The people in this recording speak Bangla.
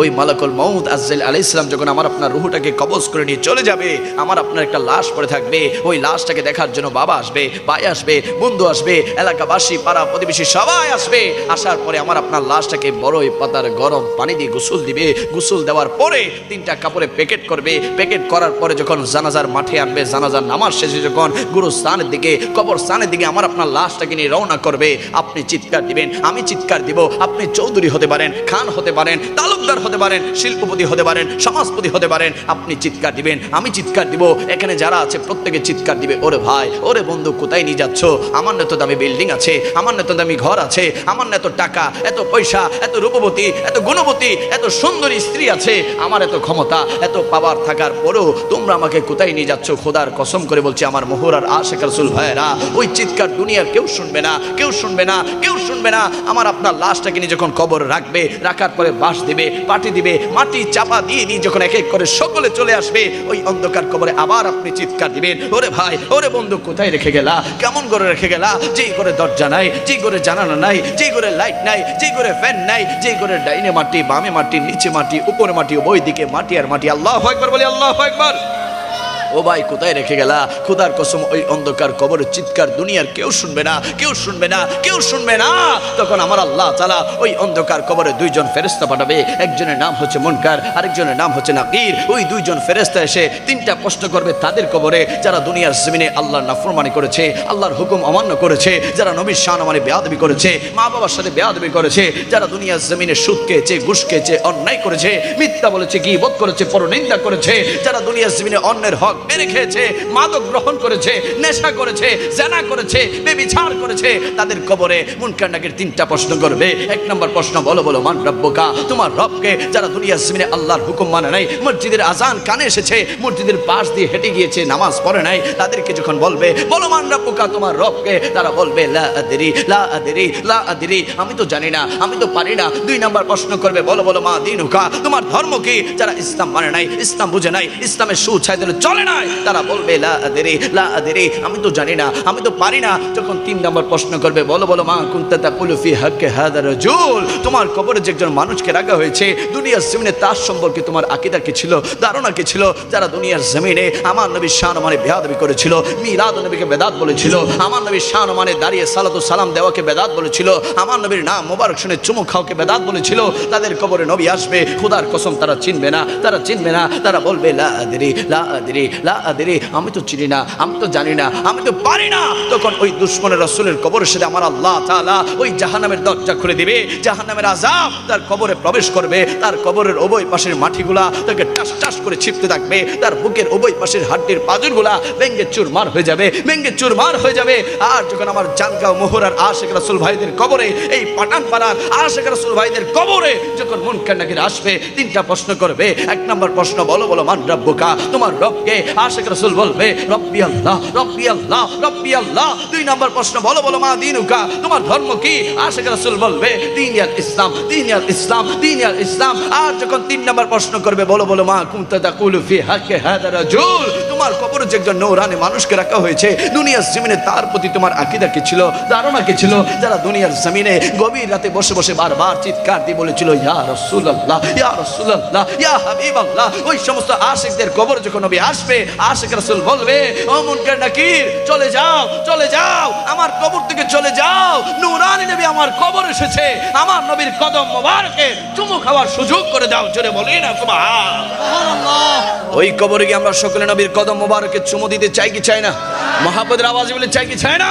ওই মালাকুল মৌদ আজ্জাইল আলাই ইসলাম যখন আমার আপনার রুহুটাকে কবজ করে নিয়ে চলে যাবে, আমার আপনার একটা লাশ পড়ে থাকবে। ওই লাশটাকে দেখার জন্য বাবা আসবে, ভাই আসবে, বন্ধু আসবে, এলাকাবাসী, পাড়া প্রতিবেশী সবাই আসবে। আসার পরে আমার আপনার লাশটাকে বড়ই পাতার গরম পানি দিয়ে গোসল দিবে। গোসল দেওয়ার পরে তিনটা কাপড়ে প্যাকেট করবে। প্যাকেট করার পরে যখন জানাজার মাঠে আনবে, জানাজার নামাজ শেষে যখন গুরু স্থানের দিকে কবর স্থানের দিকে আমার আপনার লাশটাকে নিয়ে রওনা করবে, আপনি চিৎকার দিবেন, আমি চিৎকার দিব, আপনি চৌধুরী হতে পারেন, খান হতে পারেন, তালুকদার হতে পারেন, শিল্পপতি হতে পারেন, সমাজপতি হতে পারেন, আপনি চিৎকার দিবেন, আমি চিৎকার দিব। এখানে যারা আছে, প্রত্যেকে চিৎকার দিবে, ওরে ভাই, ওরে বন্ধু, কোথায় নিয়ে যাচ্ছ? আমার না এত দামি বিল্ডিং আছে, আমার না এত দামি ঘর আছে, আমার না এত টাকা, এত পয়সা, এত রূপবতী, এত গুণবতী, এত সুন্দরী স্ত্রী আছে, আমার এত ক্ষমতা, এত পাওয়ার থাকার পরেও তোমরা আমাকে কোথায় নিয়ে যাচ্ছ? খোদার কসম করে বলছি, আমার মোহরার আশেখ রসুল ভাইয়েরা, ওই চিৎকার দুনিয়ার কেউ শুনবে না, কেউ শুনবে না, কেউ শুনবে না। আমার আপনার লাশটাকে নিয়ে যখন কবর রাখবে, রাখার পরে বাঁশ দিবে পাটি দিবে, মাটি চাপা দিয়ে দিয়ে যখন এক এক করে সকলে চলে আসবে, ওই অন্ধকার কবরে আবার আপনি চিৎকার দিবেন, ওরে ভাই, ওরে বন্ধু, কোথায় রেখে গেলা? কেমন করে রেখে গেলা? যেই করে দরজা নাই যেই করে জানানো নাই যেই করে লাইট নাই যেই করে ফ্যান নাই যেই করে ডাইনে মাটি, বামে মাটি, নিচে মাটি, উপরে মাটি ওই দিকে মাটি আর মাটি। আল্লাহ একবার বলি আল্লাহ একবার ও ভাই, কোথায় রেখে গেলা? খুদার কসম, ওই অন্ধকার কবরের চিৎকার দুনিয়ার কেউ শুনবে না, কেউ শুনবে না, কেউ শুনবে না। তখন আমার আল্লাহ তালা ওই অন্ধকার কবরে দুইজন ফেরেস্তা পাঠাবে। একজনের নাম হচ্ছে মুনকার, আরেকজনের নাম হচ্ছে নাকির। ওই দুইজন ফেরেস্তা এসে তিনটা প্রশ্ন করবে তাদের কবরে, যারা দুনিয়ার জমিনে আল্লাহর নাফরমানি করেছে, আল্লাহর হুকুম অমান্য করেছে, যারা নবীর শান মানে বেয়াদবি করেছে মা বাবার সাথে বেয়াদবি করেছে, যারা দুনিয়ার জমিনে সুদ খেয়েছে, ঘুষ খেয়েছে, অন্যায় করেছে, মিথ্যা বলেছে বোধ করেছে, পরনিন্দা করেছে, যারা দুনিয়ার জমিনে অন্যের হক মেরে খেয়েছে, মাদক গ্রহণ করেছে, নেশা করেছে, জেনা করেছে, বেবিচার করেছে। তাদের কবরে মুনকার নাকের তিনটা প্রশ্ন করবে। এক নম্বর প্রশ্ন, বলো বলো, মান রব্বকা? তোমার রবকে যারা দুনিয়ার জমিনে আল্লাহর হুকুম মানে নাই, মসজিদের আজান কানে এসেছে, মসজিদের পাশ দিয়ে হেঁটে গিয়েছে, নামাজ পড়ে নাই, তাদেরকে যখন বলবে, বলো, মান রব্বকা, তোমার রবকে, তারা বলবে, লা আদরি লা আদরি লা আদরি। আমি তো জানি না, আমি তো পারি না। দুই নাম্বার প্রশ্ন করবে, বলো বলো, মা দিনুকা, তোমার ধর্ম কি? যারা ইসলাম মানে নাই, ইসলাম বুঝে নাই, ইসলামের দিলে চলে নাই। তারা বলবে, লা আদরি লা আদরি, আমি তো জানি না, আমি তো পারি না। যখন তিন নম্বর প্রশ্ন করবে, বলো বলো, মা, কুনতা তাকুলু ফি হাক্কে হাদা রাজুল? তোমার কবরে যে একজন মানুষকে রাখা হয়েছে, দুনিয়ার জমিনে তার সম্পর্কে তোমার আকিদা কি ছিল, ধারণা কি ছিল? যারা দুনিয়ার জমিনে আমার নবী শান মানে বেয়াদবি করেছিল, মিলাদ নবীকে বেদাত বলেছিল, আমার নবীর শান মানে দাঁড়িয়ে সালাতু সালাম দেওয়াকে বেদাত বলেছিল, আমার নবীর নাম মোবারক শুনে চুমু খাওয়াকে বেদাত বলেছিল, তাদের কবরে নবী আসবে, খুদার কসম তারা চিনবে না, তারা চিনবে না, তারা বলবে, লা আদরি লা আদরি লা আদরি, আমি তো চিনি না, আমি তো জানি না, আমি তো পারি না। তখন ওই দুশ্মনের রসুলের কবরের সাথে আমার আল্লাহ তাআলা ওই জাহান্নামের দরজা খুলে দিবে, জাহান্নামের আজাব তার কবরে প্রবেশ করবে, তার কবরের উভয় পাশের মাটিগুলা তাকে টাস টাস করে ছিপতে থাকবে, তার বুকের উভয় পাশের হাড্ডির পাজরগুলা ভেঙ্গে চুরমার হয়ে যাবে ভেঙ্গে চুরমার হয়ে যাবে। আর যখন আমার জানগাঁও মোহরার আশেখ রাসুল ভাইদের কবরে, এই পাঠান পাড়ার আশেখ রাসুল ভাইদের কবরে যখন মন কান্নাকির আসবে, তিনটা প্রশ্ন করবে, এক নম্বর প্রশ্ন, বলো বলো মান রব্বকা তোমার রবকে আশেখ রাসুল বলবে, রব্বি আল্লাহ রব্বি আল্লাহ রব্বি আল্লাহ। দুই নম্বর প্রশ্ন, বলো বলো, মা দিনুকা, তোমার ধর্ম কি? আশেখ রাসুল বলবে দিন ইয়াল ইসলাম দিন ইয়াল ইসলাম দিন ইয়াল ইসলাম। আর যখন তিন নম্বর প্রশ্ন করবে, বলো বলো, মা হাদা তোমার কবরে যে একজন নৌরানি মানুষকে রাখা হয়েছে, দুনিয়ার জমিনে তার প্রতি তোমার আকিদা কি ছিল, ধারণা কি ছিল? যারা দুনিয়ার জমিনে গভীর রাতে বসে বসে বারবার চিৎকার দিয়ে বলেছিল, ইয়া ইয়া ইয়া হাবিবাল্লাহ। ওই সমস্ত আশিকদের কবর যখন নবী আসবে আশিক রাসুল বলবে নাকির, চলে যাও চলে যাও, আমার কবর থেকে চলে যাও, নুরানি নবী আমার কবর এসেছে, আমার নবীর কদম মোবারকে চুমু খাওয়ার সুযোগ করে দাও। জোরে বলি না ওই কবরে গিয়ে আমরা সকলে নবীর কদম মোবারকে চুমু দিতে চাই কি চাই না? মহাপদের আওয়াজ বলে চাই কি চাই না?